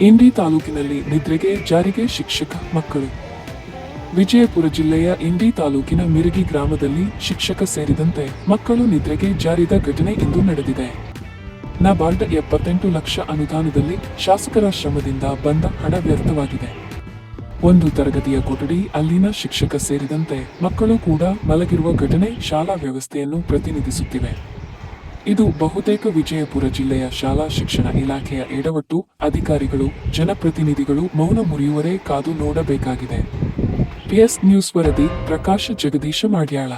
ಇಂಡಿ ತಾಲೂಕಿನಲ್ಲಿ ನಿದ್ರೆಗೆ ಜಾರಿಗೆ ಶಿಕ್ಷಕ ಮಕ್ಕಳು. ವಿಜಯಪುರ ಜಿಲ್ಲೆಯ ಇಂಡಿ ತಾಲೂಕಿನ ಮಿರಗಿ ಗ್ರಾಮದಲ್ಲಿ ಶಿಕ್ಷಕ ಸೇರಿದಂತೆ ಮಕ್ಕಳು ನಿದ್ರೆಗೆ ಜಾರಿದ ಘಟನೆ ಇಂದು ನಡೆದಿದೆ. ನಬಾರ್ಡ್ ಎಪ್ಪತ್ತೆಂಟು ಲಕ್ಷ ಅನುದಾನದಲ್ಲಿ ಶಾಸಕರ ಶ್ರಮದಿಂದ ಬಂದ ಹಣ ವ್ಯರ್ಥವಾಗಿದೆ. ಒಂದು ತರಗತಿಯ ಕೊಠಡಿ ಅಲ್ಲಿನ ಶಿಕ್ಷಕ ಸೇರಿದಂತೆ ಮಕ್ಕಳು ಕೂಡ ಮಲಗಿರುವ ಘಟನೆ ಶಾಲಾ ವ್ಯವಸ್ಥೆಯನ್ನು ಪ್ರತಿನಿಧಿಸುತ್ತಿವೆ. ಇದು ಬಹುತೇಕ ವಿಜಯಪುರ ಜಿಲ್ಲೆಯ ಶಾಲಾ ಶಿಕ್ಷಣ ಇಲಾಖೆಯ ಎಡವಟ್ಟು, ಅಧಿಕಾರಿಗಳು, ಜನಪ್ರತಿನಿಧಿಗಳು ಮೌನ ಮುರಿಯುವರೇ ಕಾದು ನೋಡಬೇಕಾಗಿದೆ. ಪಿಎಸ್ ನ್ಯೂಸ್ ವರದಿ ಪ್ರಕಾಶ ಜಗದೀಶ ಮಾಡ್ಯಾಳ.